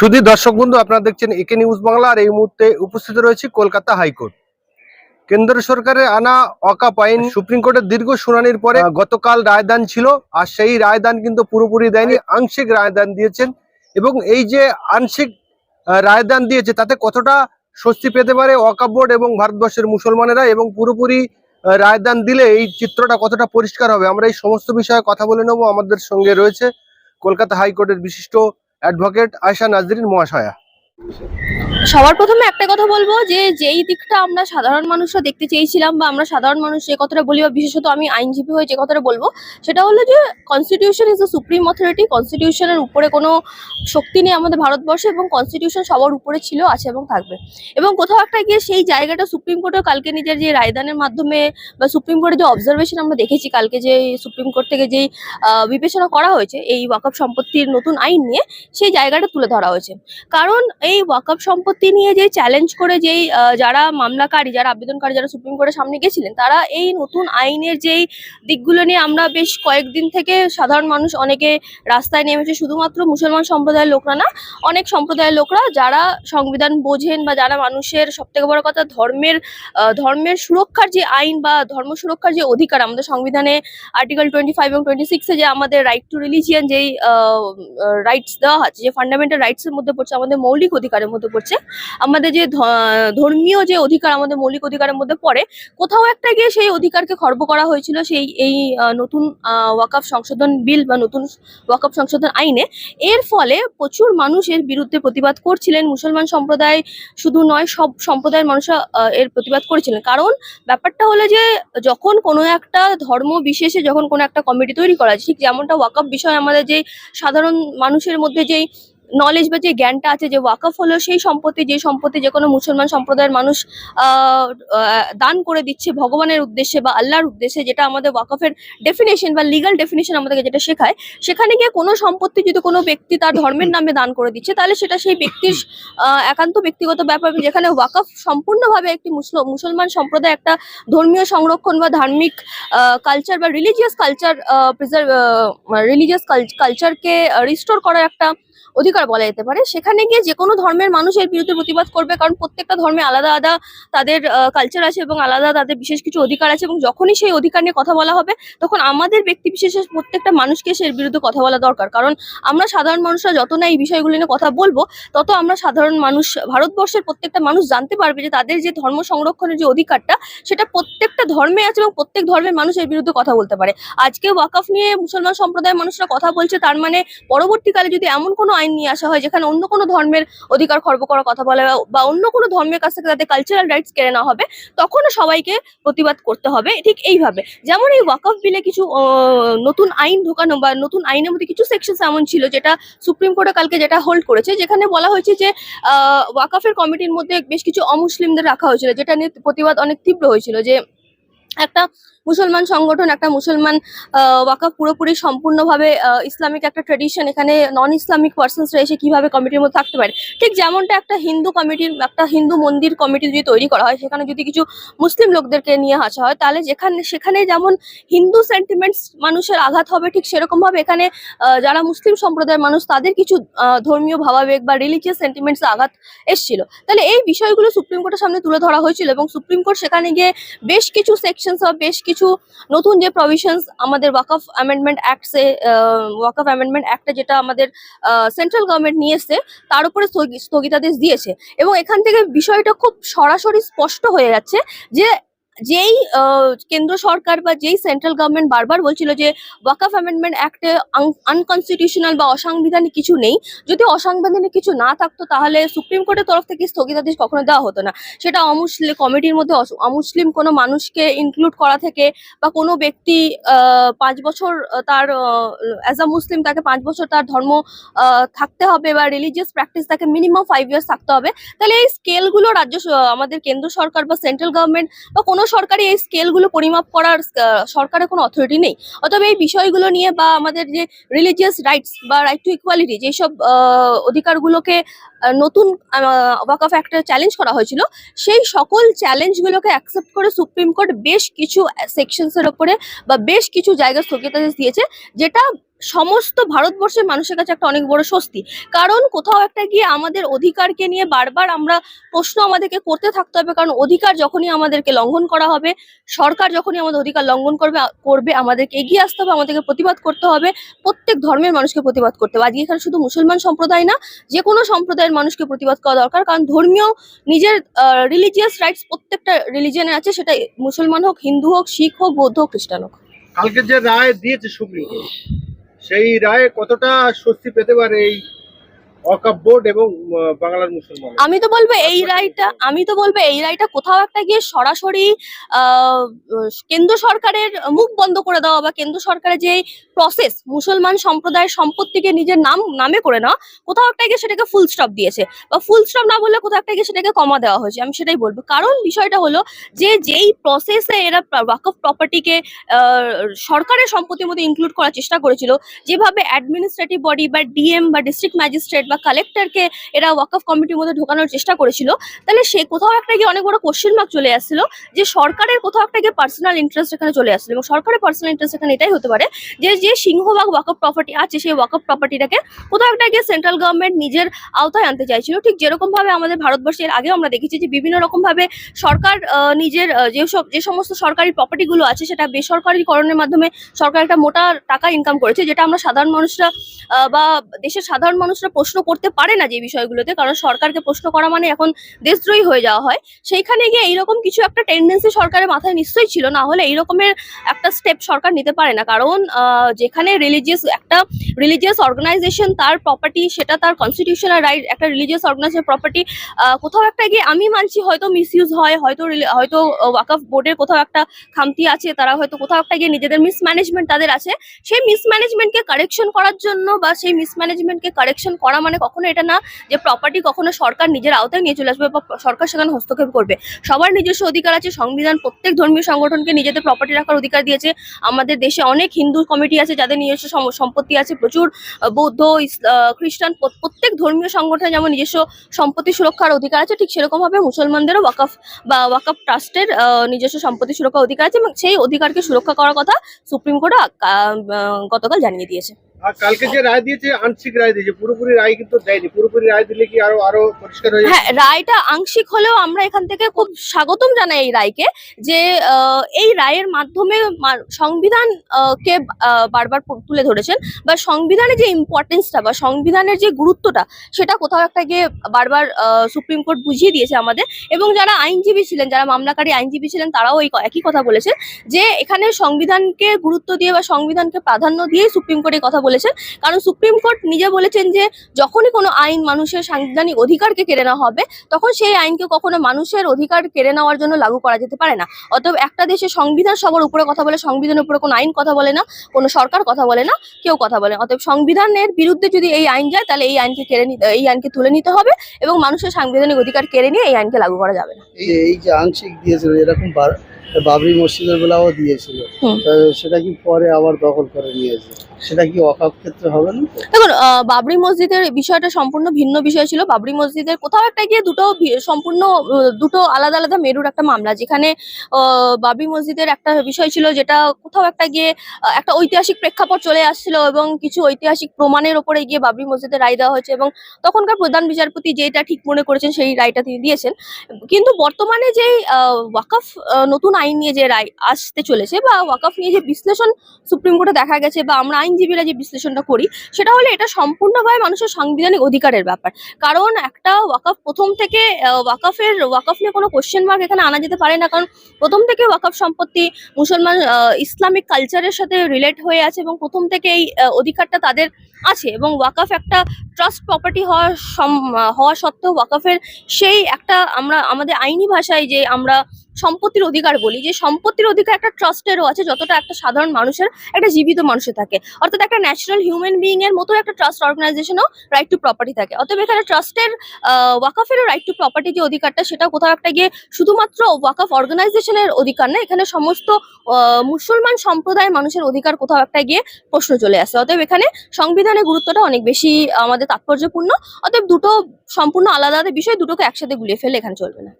সুধী দর্শক বন্ধু আপনারা দেখছেন একে নিউজ বাংলা আর এই মুহূর্তে উপস্থিত রয়েছে কলকাতা হাইকোর্ট। কেন্দ্র সরকারের আনা অকাপ আইন সুপ্রিম কোর্টের দীর্ঘ শুনানির পরে গতকাল রায়দান ছিল আর সেই রায়দান কিন্তু পুরোপুরি দেয়নি আংশিক রায়দান দিয়েছেন। এবং এই যে আংশিক রায়দান দিয়েছে তাতে কতটা স্বস্তি পেতে পারে ওয়াকাপ বোর্ড এবং ভারতবর্ষের মুসলমানেরা? এবং পুরোপুরি রায়দান দিলে এই চিত্রটা কতটা পরিষ্কার হবে? আমরা এই সমস্ত বিষয়ে কথা বলে নেব আমাদের সঙ্গে রয়েছে কলকাতা হাইকোর্টের বিশিষ্ট অ্যাডভোকেট আয়সা নাজরিন মহাশয়া। সবার প্রথমে একটা কথা বলব যে যেই দিকটা আমরা সাধারণ মানুষরা দেখতে চেয়েছিলাম বা আমরা সাধারণ মানুষ যে কথাটা বলি বা বিশেষত আমি আইনজীবী হয়ে যে কথাটা বলব, সেটা হলো যে constitution is the supreme authority কনস্টিটিউশনের উপরে কোনো শক্তি নেই আমাদের ভারতবর্ষে এবং কনস্টিটিউশন সবার উপরে ছিল, আছে এবং থাকবে। এবং কোথাও একটা গিয়ে সেই জায়গাটা সুপ্রিম কোর্টেও কালকে নিজের যে রায়দানের মাধ্যমে বা সুপ্রিম কোর্টের যে অবজারভেশন আমরা দেখেছি কালকে যে সুপ্রিম কোর্ট থেকে যেই বিবেচনা করা হয়েছে, এই ওয়াকফ সম্পত্তির নতুন আইন নিয়ে সেই জায়গাটা তুলে ধরা হয়েছে। কারণ এই ওয়াকফ সম্পত্তি নিয়ে যে চ্যালেঞ্জ করে যেই যারা মামলাকারী, যারা আবেদনকারী, যারা সুপ্রিম কোর্টের সামনে গেছিলেন, তারা এই নতুন আইনের যেই দিকগুলো নিয়ে আমরা বেশ কয়েকদিন থেকে সাধারণ মানুষ অনেকে রাস্তায় নেমেছে, শুধুমাত্র মুসলমান সম্প্রদায়ের লোকরা না, অনেক সম্প্রদায়ের লোকরা যারা সংবিধান বোঝেন বা যারা মানুষের সব থেকে বড় কথা ধর্মের ধর্মের সুরক্ষার যে আইন বা ধর্ম সুরক্ষার যে অধিকার, আমাদের সংবিধানে আর্টিকেল টোয়েন্টি ফাইভ এবং টোয়েন্টি সিক্সে যে আমাদের রাইট টু রিলিজিয়ান যেই রাইটস দেওয়া আছে, যে ফান্ডামেন্টাল রাইটস এর মধ্যে পড়ছে, আমাদের মৌলিক অধিকারের মধ্যে পড়ছে। আমাদের যে ধর্মীয় যে অধিকার, আমাদের মৌলিক অধিকারের মধ্যে পড়ে, কোথাও একটা গিয়ে সেই অধিকারকে খর্ব করা হয়েছিল সেই, এই নতুন ওয়াকাফ সংশোধন বিল বা নতুন ওয়াকাফ সংশোধন আইনে। এর ফলে প্রচুর মানুষ এর বিরুদ্ধে প্রতিবাদ করছিলেন। মুসলমান সম্প্রদায় শুধু নয়, সব সম্প্রদায়ের মানুষরা এর প্রতিবাদ করেছিলেন। কারণ ব্যাপারটা হলো যে, যখন কোনো একটা ধর্ম বিশেষে যখন কোনো একটা কমিটি তৈরি করা হয় ঠিক যেমনটা ওয়াকফ বিষয়ে আমাদের যে সাধারণ মানুষের মধ্যে যেই নলেজ বা যে জ্ঞানটা আছে, যে ওয়াকফ হলো সেই সম্পত্তি, যে সম্পত্তি যে কোনো মুসলমান সম্প্রদায়ের মানুষ দান করে দিচ্ছে ভগবানের উদ্দেশ্যে বা আল্লাহর উদ্দেশ্যে, যেটা আমাদের ওয়াকফের ডেফিনেশন বা লিগাল ডেফিনেশন আমাদেরকে যেটা শেখায়, সেখানে গিয়ে কোনো সম্পত্তি যদি কোনো ব্যক্তি তার ধর্মের নামে দান করে দিচ্ছে, তাহলে সেটা সেই ব্যক্তির একান্ত ব্যক্তিগত ব্যাপার। যেখানে ওয়াকফ সম্পূর্ণভাবে একটি মুসল- মুসলমান সম্প্রদায় একটা ধর্মীয় সংরক্ষণ বা ধার্মিক কালচার বা রিলিজিয়াস কালচার প্রিজার্ভ রিলিজিয়াস কালচারকে রিস্টোর করার একটা অধিকার বলা যেতে পারে। সেখানে গিয়ে যে কোনো ধর্মের মানুষ এর বিরুদ্ধে প্রতিবাদ করবে, কারণ প্রত্যেকটা ধর্মে আলাদা আলাদা তাদের কালচার আছে এবং আলাদা তাদের বিশেষ কিছু অধিকার আছে এবং যখনই সেই অধিকার নিয়ে কথা বলা হবে, তখন আমাদের ব্যক্তি বিশেষের প্রত্যেকটা মানুষকে সে বিরুদ্ধে কথা বলা দরকার। কারণ আমরা সাধারণ মানুষরা যত না এই বিষয়গুলো নিয়ে কথা বলব, তত আমরা সাধারণ মানুষ, ভারতবর্ষের প্রত্যেকটা মানুষ জানতে পারবে যে তাদের যে ধর্ম সংরক্ষণের যে অধিকারটা, সেটা প্রত্যেকটা ধর্মে আছে এবং প্রত্যেক ধর্মের মানুষ এর বিরুদ্ধে কথা বলতে পারে। আজকে ওয়াকফ নিয়ে মুসলমান সম্প্রদায়ের মানুষরা কথা বলছে, তার মানে পরবর্তীকালে যদি এমন কোনো আইন নিয়ে আসা হয় যেখানে অন্য কোনো ধর্মের অধিকার খর্ব করার কথা বলা বা অন্য কোনো ধর্মের কাছ থেকে তাদের কালচারাল রাইটস কেড়ে নেওয়া হবে, তখনও সবাইকে প্রতিবাদ করতে হবে। ঠিক এইভাবে। যেমন এই ওয়াকফ বিলে কিছু নতুন আইন ঢোকানো বা নতুন আইনের মধ্যে কিছু সেকশন এমন ছিল যেটা সুপ্রিম কোর্টে কালকে যেটা হোল্ড করেছে, যেখানে বলা হয়েছে যে ওয়াকফের কমিটির মধ্যে বেশ কিছু অমুসলিমদের রাখা হয়েছিল, যেটা নিয়ে প্রতিবাদ অনেক তীব্র হয়েছিল যে একটা মুসলমান সংগঠন, একটা মুসলমান ওয়াকফ পুরোপুরি সম্পূর্ণভাবে ইসলামিক একটা ট্রেডিশন এখানে নন ইসলামিক পার্সনসরা এসে কীভাবে কমিটির মধ্যে থাকতে পারে। ঠিক যেমনটা একটা হিন্দু কমিটির একটা হিন্দু মন্দির কমিটি যদি তৈরি করা হয়, সেখানে যদি কিছু মুসলিম লোকদেরকে নিয়ে আসা হয়, তাহলে যেখানে, সেখানে যেমন হিন্দু সেন্টিমেন্টস মানুষের আঘাত হবে, ঠিক সেরকম ভাবে এখানে যারা মুসলিম সম্প্রদায়ের মানুষ, তাদের কিছু ধর্মীয় ভাবাবেগ বা রিলিজিয়াস সেন্টিমেন্টস আঘাত এসেছিল। তাহলে এই বিষয়গুলো সুপ্রিম কোর্টের সামনে তুলে ধরা হয়েছিল এবং সুপ্রিম কোর্ট সেখানে গিয়ে বেশ কিছু সেকশনস অফ বেশ কিছু নতুন যে প্রভিশনস আমাদের ওয়াকফ অ্যামেন্ডমেন্ট অ্যাক্টসে ওয়াকফ অ্যামেন্ডমেন্ট অ্যাক্টে যেটা আমাদের সেন্ট্রাল গভর্নমেন্ট নিয়ে এসছে, তার উপরে স্থগি- স্থগিতাদেশ দিয়েছে। এবং এখান থেকে বিষয়টা খুব সরাসরি স্পষ্ট হয়ে যাচ্ছে যে যেই কেন্দ্র সরকার বা যেই সেন্ট্রাল গভর্নমেন্ট বারবার বলছিল যে ওয়াকাফ অ্যামেন্ডমেন্ট অ্যাক্টে আনকনস্টিটিউশনাল বা অসাংবিধানিক কিছু নেই। যদি অসাংবিধানিক কিছু না থাকতো তাহলে সুপ্রিম কোর্টের তরফ থেকে স্থগিতাদেশ কখনো দেওয়া হতো না। সেটা অমুসলিম কমিটির মধ্যে অমুসলিম কোনো মানুষকে ইনক্লুড করা থেকে বা কোনো ব্যক্তি পাঁচ বছর তার অ্যাজ আ মুসলিম তাকে পাঁচ বছর তার ধর্ম থাকতে হবে বা রিলিজিয়াস প্র্যাকটিস তাকে মিনিমাম ফাইভ ইয়ার্স থাকতে হবে। তাহলে এই স্কেলগুলো রাজ্য আমাদের কেন্দ্র সরকার বা সেন্ট্রাল গভর্নমেন্ট বা কোনো সরকারি এই স্কেলগুলো পরিমাপ করার সরকারের কোনো অথরিটি নেই। অতএব এই বিষয়গুলো নিয়ে বা আমাদের যে রিলিজিয়াস রাইটস বা রাইট টু ইকুয়ালিটি যেসব অধিকারগুলোকে নতুন ওয়াকফ অ্যাক্টে চ্যালেঞ্জ করা হয়েছিল, সেই সকল চ্যালেঞ্জগুলোকে অ্যাকসেপ্ট করে সুপ্রিম কোর্ট বেশ কিছু সেকশনস ওপরে বা বেশ কিছু জায়গা স্থগিতাদেশ দিয়েছে, যেটা সমস্ত ভারতবর্ষের মানুষের কাছে একটা অনেক বড় স্বস্তি। কারণ কোথাও একটা গিয়ে আমাদের অধিকারকে নিয়ে বারবার আমরা প্রশ্ন আমাদেরকে করতে থাকতে হবে, কারণ অধিকার যখনই আমাদেরকে লঙ্ঘন করা হবে, সরকার যখনই আমাদের অধিকার লঙ্ঘন করবে করবে, আমাদেরকে এগিয়ে আসতে হবে, আমাদেরকে প্রতিবাদ করতে হবে, প্রত্যেক ধর্মের মানুষকে প্রতিবাদ করতে হবে। আজকে এখানে শুধু মুসলমান সম্প্রদায় না, যে কোনো সম্প্রদায়ের মানুষকে প্রতিবাদ করা দরকার, কারণ ধর্মীয় নিজের রিলিজিয়াস রাইটস প্রত্যেকটা রিলিজিয়নে আছে সেটা মুসলমান হোক, হিন্দু হোক, শিখ হোক, বৌদ্ধ হোক, খ্রিস্টান হোক। কালকে যে রায় দিয়েছে সুপ্রিম কোর্ট সেই রায়ে কতটা স্বস্তি পেতে পারে এই আমি তো বলব এই রায়টা, আমি তো বলব এই রায়টা কোথাও একটা গিয়ে সরাসরি কেন্দ্র সরকারের মুখ বন্ধ করে দেওয়া বা কেন্দ্র সরকারের যে প্রসেস মুসলমান সম্প্রদায়ের সম্পত্তিকে নিজের নাম, নামে করে নেওয়া, কোথাও একটা গিয়ে সেটাকে ফুল স্টপ দিয়েছে। বা ফুল স্টপ না বললে কোথাও একটা গিয়ে সেটাকে কমা দেওয়া হয়েছে। আমি সেটাই বলব। কারণ বিষয়টা হলো যে, যেই প্রসেসে এরা ওয়াকফ প্রপার্টিকে সরকারের সম্পত্তির মধ্যে ইনক্লুড করার চেষ্টা করেছিল, যেভাবে অ্যাডমিনিস্ট্রেটিভ বডি বা ডিএম বা ডিস্ট্রিক্ট ম্যাজিস্ট্রেট বা কালেক্টরকে এরা ওয়াকফ কমিটির মধ্যে ঢোকানোর চেষ্টা করেছিল, তাহলে সে কোথাও একটা গিয়ে অনেক বড় কোশ্চেন মার্ক চলে আসছিল যে সরকারের কোথাও একটা গিয়ে পার্সোনাল ইন্টারেস্ট এখানে চলে আসছিল এবং সরকারের পার্সোনাল ইন্টারেস্ট এখানে এটাই হতে পারে যে যে সিংহভাগ ওয়াকফ প্রপার্টি আছে সেই ওয়াকফ প্রপার্টিটাকে কোথাও একটা গিয়ে সেন্ট্রাল গভর্নমেন্ট নিজের আওতায় আনতে চাইছিল। ঠিক যেরকমভাবে আমাদের ভারতবর্ষের আগেও আমরা দেখেছি যে বিভিন্ন রকমভাবে সরকার নিজের যেসব যে সমস্ত সরকারি প্রপার্টিগুলো আছে সেটা বেসরকারিকরণের মাধ্যমে সরকার একটা মোটা টাকা ইনকাম করেছে, যেটা আমরা সাধারণ মানুষরা বা দেশের সাধারণ মানুষরা প্রশ্ন করতে পারে না যে বিষয়গুলোতে, কারণ সরকারকে প্রশ্ন করা মানে এখন দেশদ্রোহী হয়ে যাওয়া হয়। সেইখানে গিয়ে এইরকম কিছু একটা টেন্ডেন্সি সরকারের মাথায় নিশ্চয়ই ছিল, না হলে এইরকমের একটা স্টেপ সরকার নিতে পারে না। কারণ যেখানে রিলিজিয়াস একটা রিলিজিয়াস অর্গানাইজেশন তার প্রপার্টি সেটা তার কনস্টিটিউশনাল রাইট একটা রিলিজিয়াস অর্গানাইজেশন প্রপার্টি কোথাও একটা গিয়ে আমি মানছি, হয়তো মিসইউজ হয়, হয়তো হয়তো ওয়াকফ বোর্ডের কোথাও একটা খামতি আছে, তারা হয়তো কোথাও একটা গিয়ে নিজেদের মিসম্যানেজমেন্ট তাদের আছে। সেই মিসম্যানেজমেন্টকে কারেকশন করার জন্য বা সেই মিসম্যানেজমেন্টকে কারেকশন করা মানে কখনো এটা না যে প্রপার্টি কখনো সরকার নিজের আওতায় নিয়ে চলে আসবে বা সরকার সেখানে হস্তক্ষেপ করবে। সবার নিজস্ব অধিকার আছে, সংবিধান, প্রত্যেক ধর্মীয় সংগঠনকে নিজেদের প্রপার্টি রাখার অধিকার দিয়েছে। আমাদের দেশে অনেক হিন্দু কমিটি আছে যাদের নিজস্ব সম্পত্তি আছে, প্রচুর বৌদ্ধ খ্রিস্টান, প্রত- প্রত্যেক ধর্মীয় সংগঠনে যেমন নিজস্ব সম্পত্তি সুরক্ষার অধিকার আছে, ঠিক সেরকমভাবে মুসলমানদেরও ওয়াকফ বা ওয়াকফ ট্রাস্টের নিজস্ব সম্পত্তি সুরক্ষার অধিকার আছে এবং সেই অধিকারকে সুরক্ষা করার কথা সুপ্রিম কোর্ট গতকাল জানিয়ে দিয়েছে। হয়ে রায়টা আংশিক হলেও আমরা এখান থেকে খুব স্বাগতম জানাই এই রায়কে, যে এই রায়ের মাধ্যমে সংবিধান কে বারবার তুলে ধরেছেন বা সংবিধানের যে ইম্পর্টেন্সটা বা সংবিধানের যে গুরুত্বটা, সেটা কোথাও একটা গিয়ে বারবার সুপ্রিম কোর্ট বুঝিয়ে দিয়েছে আমাদের। এবং যারা আইনজীবী ছিলেন, যারা মামলাকারী আইনজীবী ছিলেন, তারাও এই একই কথা বলেছেন, যে এখানে সংবিধানকে গুরুত্ব দিয়ে বা সংবিধানকে প্রাধান্য দিয়ে সুপ্রিম কোর্ট কথা বলেছেন। কারণ সুপ্রিম কোর্ট নিজে বলেছেন যে যখনই কোনো আইন মানুষের সাংবিধানিক অধিকারকে কেড়ে নেওয়া হবে তখন সেই আইনকে কখনো মানুষের অধিকার কেড়ে নেওয়ার জন্য লাগু করা যেতে পারে না। অতএব একটা দেশে সংবিধান সবার উপরে কথা বলে সংবিধানের উপরে কোনো আইন কথা বলে না কোনো সরকার কথা বলে না কেউ কথা বলে না। অতএব সংবিধানের বিরুদ্ধে যদি এই আইন যায় তাহলে এই আইনকে কেড়ে নিতে এই আইনকে তুলে নিতে হবে এবং মানুষের সাংবিধানিক অধিকার কেড়ে নিয়ে এই আইনকে লাগু করা যাবে না। এই এই যে আংশিক দিয়েছিল এরকম বাবরি মসজিদের বেলাও দিয়েছিল। সেটা কি পরে আবার দখল করে নিয়েছে? সেটা কি ক্ষেত্রে হবে দেখুন বাবরি মসজিদের বিষয়টা সম্পূর্ণ ভিন্ন বিষয় ছিল। বাবরি মসজিদের কোথাও একটা গিয়ে দুটো সম্পূর্ণ দুটো আলাদা আলাদা মেরুর একটা মামলা। যেখানে বাবরি মসজিদের একটা বিষয় ছিল যেটা কোথাও একটা গিয়ে একটা ঐতিহাসিক প্রেক্ষাপট চলে আসছিল এবং কিছু ঐতিহাসিক প্রমাণের ওপরে গিয়ে বাবরি মসজিদের রায় দেওয়া হয়েছে এবং তখনকার প্রধান বিচারপতি যেটা ঠিক মনে করেছেন সেই রায়টা তিনি দিয়েছেন। কিন্তু বর্তমানে যে ওয়াকফ নতুন আইন নিয়ে যে রায় আসতে চলেছে বা ওয়াকফ নিয়ে যে বিশ্লেষণ সুপ্রিম কোর্টে দেখা গেছে বা আমরা আইনজীবীরা যে বিশ্লেষণটা করি, সেটা হলে এটা সম্পূর্ণভাবে মানুষের সাংবিধানিক অধিকারের ব্যাপার। কারণ একটা ওয়াকফ প্রথম থেকে ওয়াকফের, ওয়াকফ নিয়ে কোনো কোশ্চেন মার্ক এখানে আনা যেতে পারে না। কারণ প্রথম থেকে ওয়াকফ সম্পত্তি মুসলমান ইসলামিক কালচারের সাথে রিলেট হয়ে আছে এবং প্রথম থেকে এই অধিকারটা তাদের আছে এবং ওয়াকফ একটা ট্রাস্ট প্রপার্টি হওয়া হওয়া সত্ত্বেও ওয়াকফের সেই একটা আমরা, আমাদের আইনি ভাষায় যে আমরা সম্পত্তির অধিকার বলি, যে সম্পত্তির অধিকার একটা ট্রাস্টেরও আছে যতটা একটা সাধারণ মানুষের, একটা জীবিত মানুষের থাকে। অর্থাৎ একটা ন্যাচারাল হিউম্যান বিইং এর মতো একটা ট্রাস্ট অর্গানাইজেশনও রাইট টু প্রপার্টি থাকে। অতএব এখানে ট্রাস্টের ওয়াকাফেরও রাইট টু প্রপার্টি যে অধিকারটা সেটা কোথাও একটা গিয়ে শুধুমাত্র ওয়াকাফ অর্গানাইজেশনের অধিকার না, এখানে সমস্ত মুসলমান সম্প্রদায়ের মানুষের অধিকার কোথাও একটা গিয়ে প্রশ্ন চলে আসে। অতএব এখানে সংবিধানের গুরুত্বটা অনেক বেশি আমাদের তাৎপর্যপূর্ণ। অতএব দুটো সম্পূর্ণ আলাদা আলাদা বিষয় দুটোকে একসাথে গুলিয়ে ফেলে এখানে চলবে না।